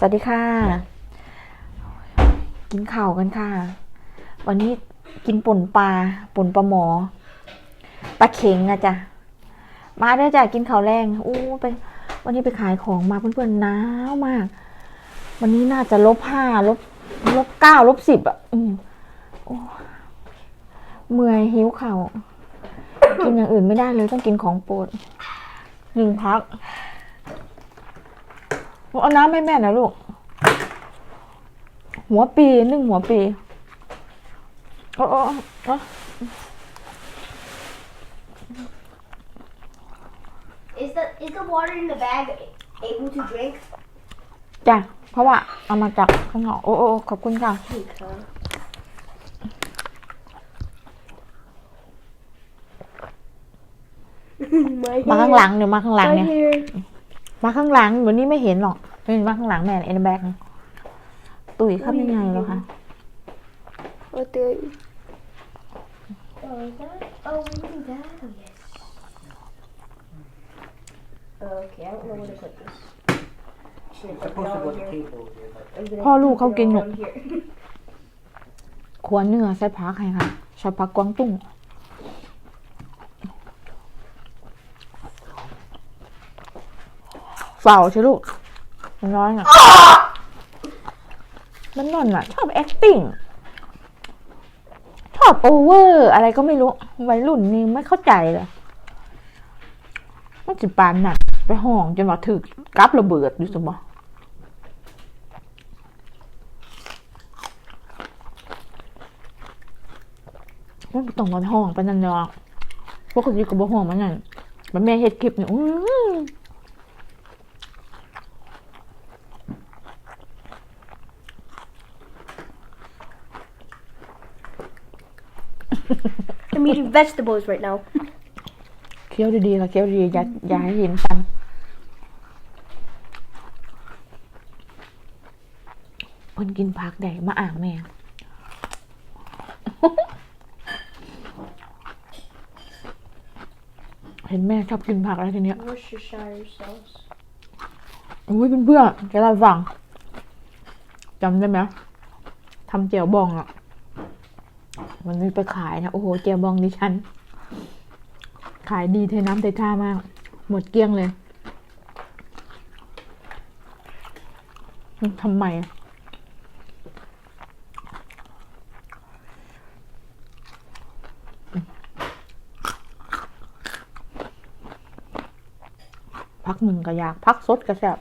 สวัสดีค่ะ กินข้าวกันค่ะ วันนี้กินป่นปลาป่นปลาหมอปลาเข็งอะจ้ะมาเด้อจ้ะกินข้าวแรงอู้ไป วันนี้ไปขายของมาเพื่อนๆหนาวมาก วันนี้น่าจะลบห้าลบลบเก้าลบสิบอะอืมโอ้เมื่อยหิวเข่าวกินอย่างอื่นไม่ได้เลยต้องกินของโปรดหนึ่งพัก เอาน้ำให้แม่นะลูก หัวปีนึ่งหัวปีโอ้โอ้โอ้ Is the is the water in the bag able to drink? จ้ะเพราะว่าเอามาจากข้างนอกโอ้โอ้ขอบคุณค่ะ My มาข้างหลังเดี๋ยวมาข้างหลังเนี่ย here. มาข้างหลังวันนี้ไม่เห็นหรอก เห็นว่าข้างหลังแมนเอ็นแบ็กตุ๋ยเข้ายังไงแล้วคะโอ้ตุ๋ยพ่อลูกเขากินหนุกขวเนื้อใส่พักให้ค่ะชอบพักกวางตุ้งเฝ้าใช่ลูก มันร้อนอะ มันนอนอะ ชอบ acting ชอบโอเวอร์อะไรก็ไม่รู้ วัยรุ่นนี่ไม่เข้าใจเลยมันจิปานน่ะไปห้องจนว่าถึกกับระเบิดอยู่สมบ่มันบ่ต้องมาห้องไปนั่นเนาะพวกคนอยู่กับบ่ห้องมันนั่นมันแม่เฮ็ดคลิปเนี่ยอื้อ I'm eating vegetables right now. เคี้ยวดีๆค่ะเคี้ยวดีๆอย่าอย่าให้เห็นฟัน เพิ่นกินผักได้มาอ่างแม่ เห็นแม่ชอบกินผักแล้วทีเนี้ย Worcestershire sauce. อุ้ยเพื่อนๆแกเราฟังจำได้ไหมทำเจียวบองอะ มันมีไปขายนะ โอ้โหเจียวบองดิฉัน ขายดีเทน้ำเทท่ามาก หมดเกลี้ยงเลยทำไมพักหนึ่งก็อยาก พักสดก็แซ่บ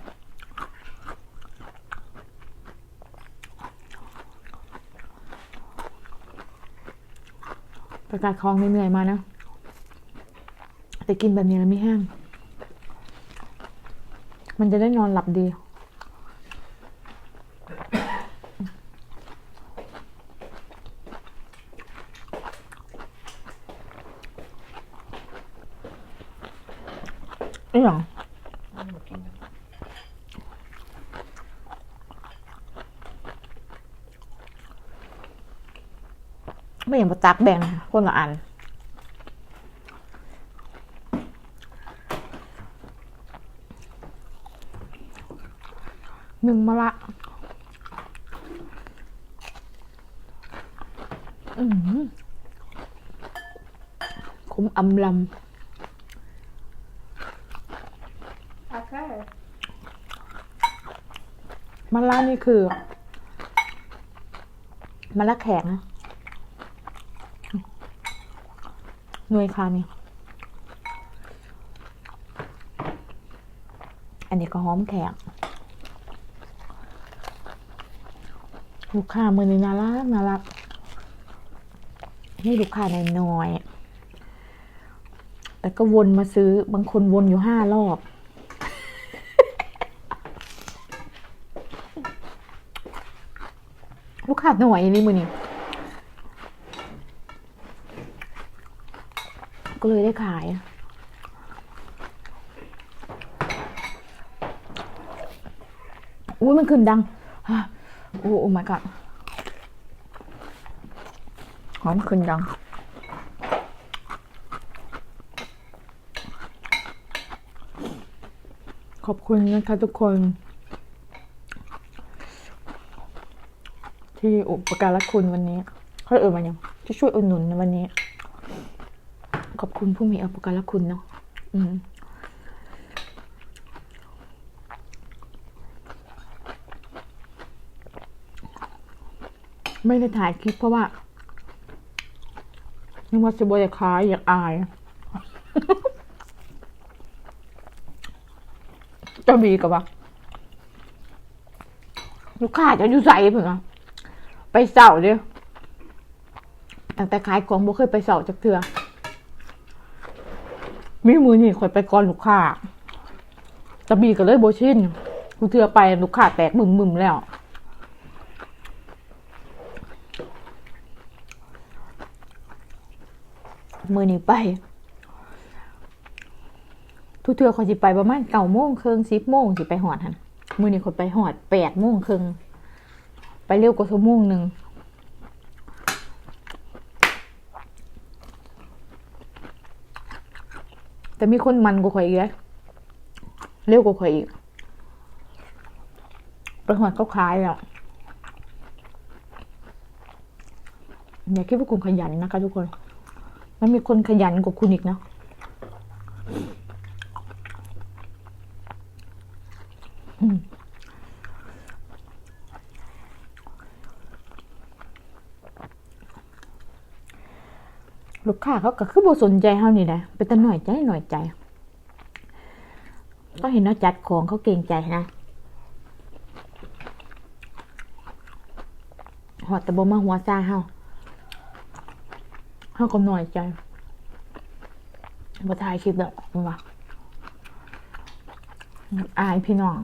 ประ กาศคลองเหนื่อยมานะ แต่กินแบบนี้แล้วไม่แห้ง มันจะได้นอนหลับดีอหย่าง ไม่เห็นประตักแบ่งคนละอัน หนึ่งมะละอืมคุ้มอำล Okay. ำมะละนี่คือมะละแข็งนะ หน่วยคานี่อันนี้ก็หอมแข็งลูกค้ามือนี้น่ารักน่ารักนี่ลูกค้าในน้อย แต่ก็วนมาซื้อบางคนวนอยู่ห้ารอบ ลูกค้าหน่วยนี่มือนี่ เลยได้ขาย อุ้ยมันขึ้นดังโอ้โอ้ my god หอมขึ้นดังขอบคุณนะคะทุกคน ที่อุปการะคุณวันนี้เขาเอ่ยมายังที่ช่วยอุดหนุนในวันนี้ ขอบคุณผู้มีอุปการะคุณเนาะมไม่ได้ถ่ายคลิปเพราะว่านึกว่าจะบอยากขายอยากอายจะบีกับว่าลูกค้าจะอยู่ใส่เพื่อนไปเสาเดียวตั้งแต่ขายของบ่เคยไปเสาจากเถื่อ มีมือนี่คอยไปก่อนลูกค้าตะบีก็เลยโบชินกูเถื่อไปลูกค้าแตกมึมมึมแล้ว มือนี้ไป ทุกเทือเขาสิไปประมาณเก้าโมงครึ่งสิบโมงสิไปหอดหันมือนี้คนไปหอดแปดโมงครึ่งไปเร็วกว่าชั่วโมงหนึ่งแต่ มีคนมันกว่าข่อยอีกเลยเร็วกว่าข่อยอีกไปหอดเขาขายอะอย่าคิดว่าคุณขยันนะคะทุกคน มันมีคนขยันกว่าคุณอีกนะ อืม ลูกค้าเขาก็คือบ่สนใจเฮานี่แหละเป็นแต่หน่อยใจหน่อยใจ ก็เห็นเราจัดของเขาเกรงใจนะหอดแต่บ่มาหัวซาเฮาเขาก็หน้อยใจมาถ่ายคลิปแบบมันวะอายพี่น้อง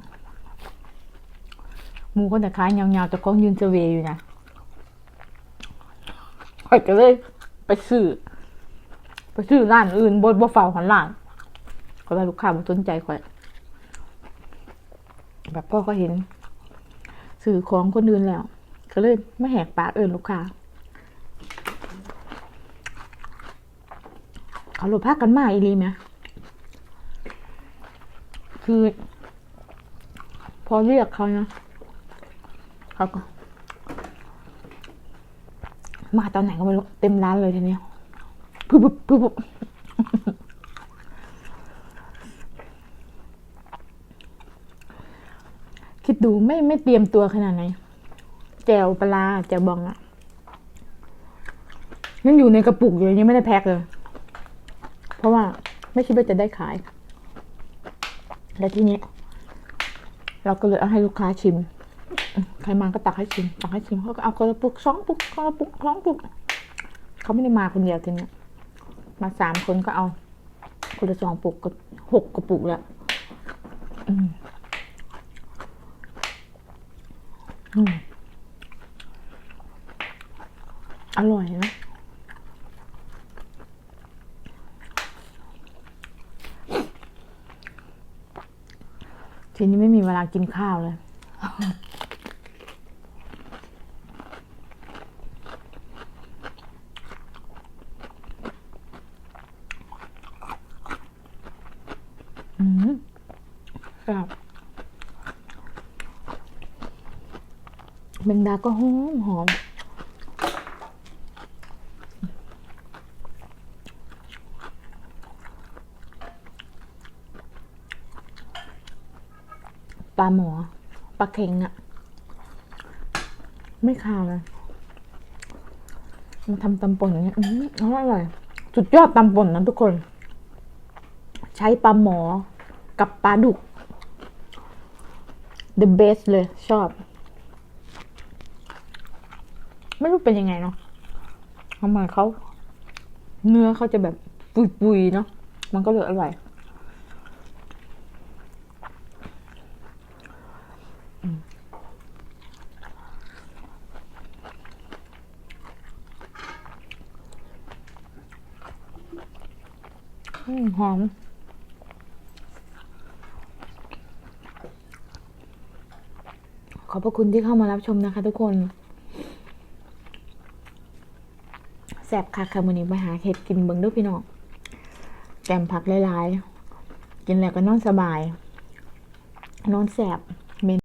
มูก็แต่ค้ายาวๆแต่ก้องยืนเซเวอยู่นะข่อยก็เลยไปซื้อ ไปซื้อร้านอื่นบนบ่เฝ้าหันหลังก็เลยลูกค้ามาสนใจข่อย แบบพ่อก็เห็นสื่อของคนอื่นแล้ว ก็เลยไม่แหกปากเอินลูกค้าเขาหลบภาคกันมาอีหลีไหมคือ พอเรียกเขานะเขาก็มาตอนไหนก็ไม่รู้เต็มร้านเลยทีเนี้ย ปุ๊บปุ๊บปุ๊บคิดดูไม่ไม่เตรียมตัวขนาดไหนแจวปลาแจวบองอะยังอยู่ในกระปุกอยู่ยังไม่ได้แพ็คเลย เพราะว่าไม่คิดว่าจะได้ขาย และทีนี้ เราก็เลยเอาให้ลูกค้าชิม ใครมาก็ตักให้ชิม ตักให้ชิมเขาก็เอาคนละปุกสองปุกคนละปุกสองปุก เขาไม่ได้มาคนเดียวทีนี้ มาสามคนก็เอา คนละสองปุกก็หกกระปุกแล้วอืมอืมอร่อยนะทีนี้ไม่มีเวลากินข้าวเลย อืมครับ แมงดาก็หอมหอมปลาหมอปลาเค็งอะไม่คาวเลยมันทำตำป่นอย่างเงี้ยอืมอร่อยสุดยอดตำป่นนะทุกคน ใช้ปลาหมอกับปลาดุก the best เลยชอบ ไม่รู้เป็นยังไงเนาะทำไมเขาเนื้อเขาจะแบบปุยๆเนาะมันก็เลยอร่อยหอม ขอบพระคุณที่เข้ามารับชมนะคะทุกคน แสบค่ะค่ะมื้อนี้มาหาเห็ดกินเบิ่งเด้วยพี่น้องแกมผักหลายๆ กินแล้วก็นอนสบาย นอนแสบเมน